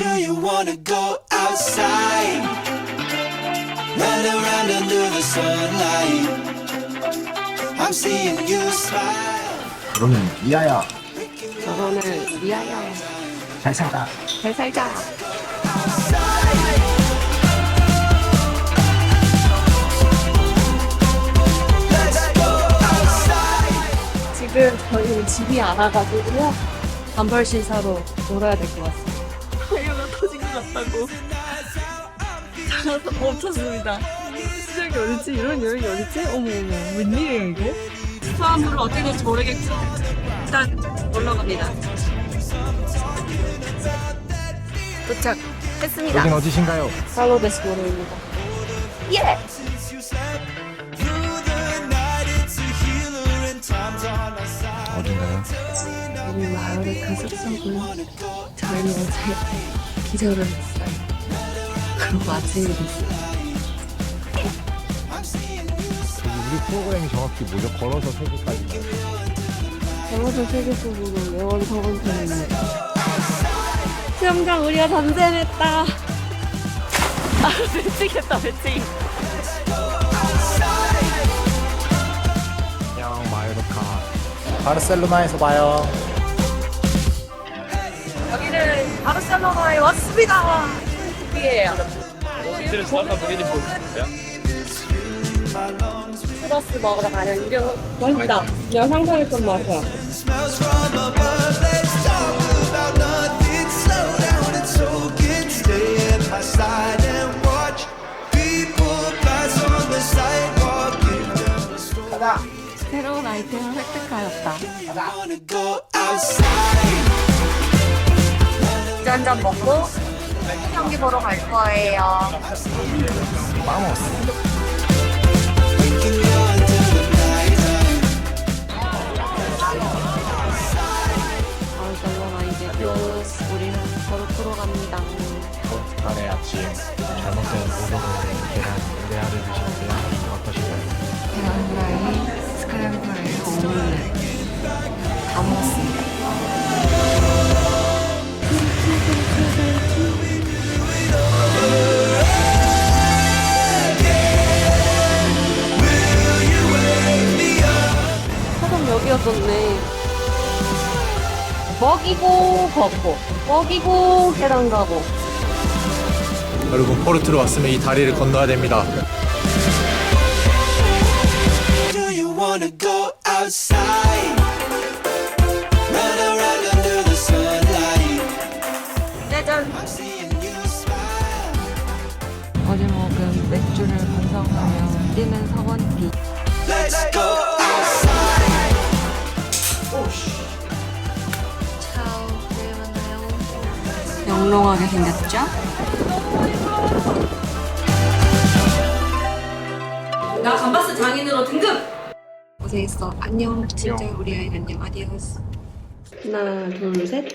Do you wanna go outside? Run around under the sunlight. I'm seeing you smile. 그러면 미아야 저거는 미아야 잘 살다 잘 살자 Let's go outside. 지금 저희는 집이 안 와가지고요 단벌 신사로 놀아야 될 것 같습니다 같다고 자라서 멈췄습니다 시작이 어딨지? 이런 여행이 어딨지? 어머 어머 웬일이에요 이거? 수화물은 어떻게 될지 모르겠죠 일단 놀러 갑니다 도착했습니다 여긴 어디신가요? 살로데스 모르입니다 예! 어딘가요? 우리 마을의 그 숲속을 저희는 어제 기절을 했어요. 그리고 됐어요. 우리 프로그램이 정확히 뭐죠? 걸어서 세계까지 영어도 세계 속으로 영원 성원편이네. 수영장 우리가 전쟁했다. 아, 미치겠다, 미치. 안녕 마요르카 바르셀로나에서 봐요 바르셀로나에 왔습니다. 여기에요. 프러스 먹으러 가는 유령 맛있다. 내가 상상했던 맛이야. 새로운 아이템을 획득하였다. Go outside. 한잔 먹고 경기 보러 갈 거예요. 이제 끝. 우리는 거르프로 갑니다. 포르투갈의 아침 잘못된 오르는 계란 여기였었네. 먹이고 걷고, 먹이고 계란 가고. 여러분 포르투로 왔으면 이 다리를 건너야 됩니다 Do you wanna go outside? Run around under the sunlight. 짜잔. I'm seeing you smile. 어제 먹은 맥주를 분석하며 뛰는 서원비. Let's go 영롱하게 생겼죠? 나 감바스 장인으로 등급! 고생했어. 안녕. 진짜 우리 아이 안녕. 아디오스. 하나, 둘, 셋.